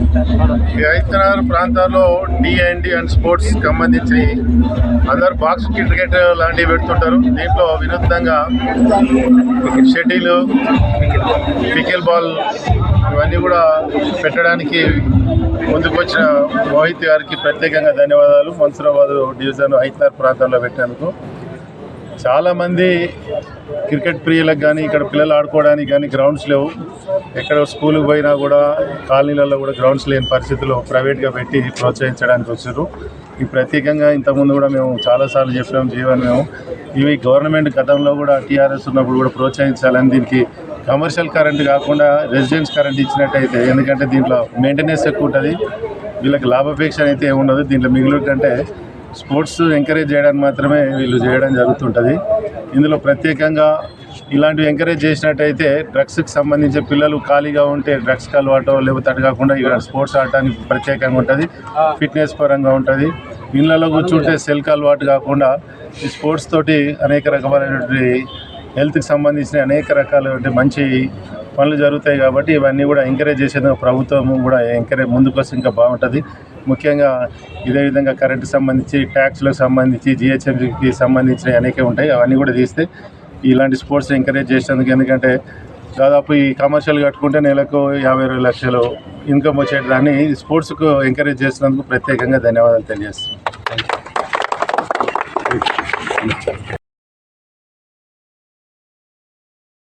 ఈ హైదరాబాద్ ప్రాంతాల్లో DND and sports సంబంధించి అందరు బాక్స్ క్రికెట్ లాంటివి పెడుతుంటారు. దీంట్లో వినూత్నంగా షటిల్ పికెల్ బాల్ ఇవన్నీ కూడా పెట్టడానికి ముందుకు వచ్చిన మోహిత్ గారికి ప్రత్యేకంగా ధన్యవాదాలు. మన్సూరాబాద్ డివిజన్ హైదరాబాద్ ప్రాంతంలో పెట్టినందుకు. చాలామంది క్రికెట్ ప్రియులకు కానీ ఇక్కడ పిల్లలు ఆడుకోవడానికి కానీ గ్రౌండ్స్ లేవు. ఎక్కడ స్కూల్కి పోయినా కూడా కాలనీలలో కూడా గ్రౌండ్స్ లేని పరిస్థితుల్లో ప్రైవేట్గా పెట్టి ప్రోత్సహించడానికి వచ్చారు. ఈ ప్రత్యేకంగా ఇంతకుముందు కూడా మేము చాలాసార్లు చెప్పినాం జీవన్ మేము. ఇవి గవర్నమెంట్ గతంలో కూడా టీఆర్ఎస్ ఉన్నప్పుడు కూడా ప్రోత్సహించాలని దీనికి కమర్షియల్ కరెంట్ కాకుండా రెసిడెన్స్ కరెంట్ ఇచ్చినట్టయితే ఎందుకంటే దీంట్లో మెయింటెనెన్స్ ఎక్కువ ఉంటుంది. వీళ్ళకి లాభాపేక్ష అయితే ఏమి ఉండదు దీంట్లో మిగులు స్పోర్ట్స్ ఎంకరేజ్ చేయడానికి మాత్రమే వీళ్ళు చేయడం జరుగుతుంటుంది. ఇందులో ప్రత్యేకంగా ఇలాంటివి ఎంకరేజ్ చేసినట్టయితే డ్రగ్స్కి సంబంధించి పిల్లలు ఖాళీగా ఉంటే డ్రగ్స్కి అలవాటో లేకపోతే అటు కాకుండా ఇక్కడ స్పోర్ట్స్ ఆడటానికి ప్రత్యేకంగా ఉంటుంది ఫిట్నెస్ పరంగా ఉంటుంది. ఇళ్ళలో కూర్చుంటే సెల్కి అలవాటు కాకుండా ఈ స్పోర్ట్స్ తోటి అనేక రకమైనటువంటి హెల్త్కి సంబంధించిన అనేక రకాలైన మంచి పనులు జరుగుతాయి కాబట్టి ఇవన్నీ కూడా ఎంకరేజ్ చేసేందుకు ప్రభుత్వం కూడా ఎంకరేజ్ ముందుకొస్తే ఇంకా బాగుంటుంది. ముఖ్యంగా ఇదే విధంగా కరెంటు సంబంధించి ట్యాక్స్లకు సంబంధించి జిహెచ్ఎంసీకి సంబంధించిన అనేక ఉంటాయి. అవన్నీ కూడా తీస్తే ఇలాంటి స్పోర్ట్స్ ఎంకరేజ్ చేసేందుకు ఎందుకంటే దాదాపు ఈ కమర్షియల్ కట్టుకుంటే నెలకు యాభై ఇరవై లక్షలు ఇన్కమ్ వచ్చేదాన్ని స్పోర్ట్స్కు ఎంకరేజ్ చేసినందుకు ప్రత్యేకంగా ధన్యవాదాలు తెలియజేస్తున్నాను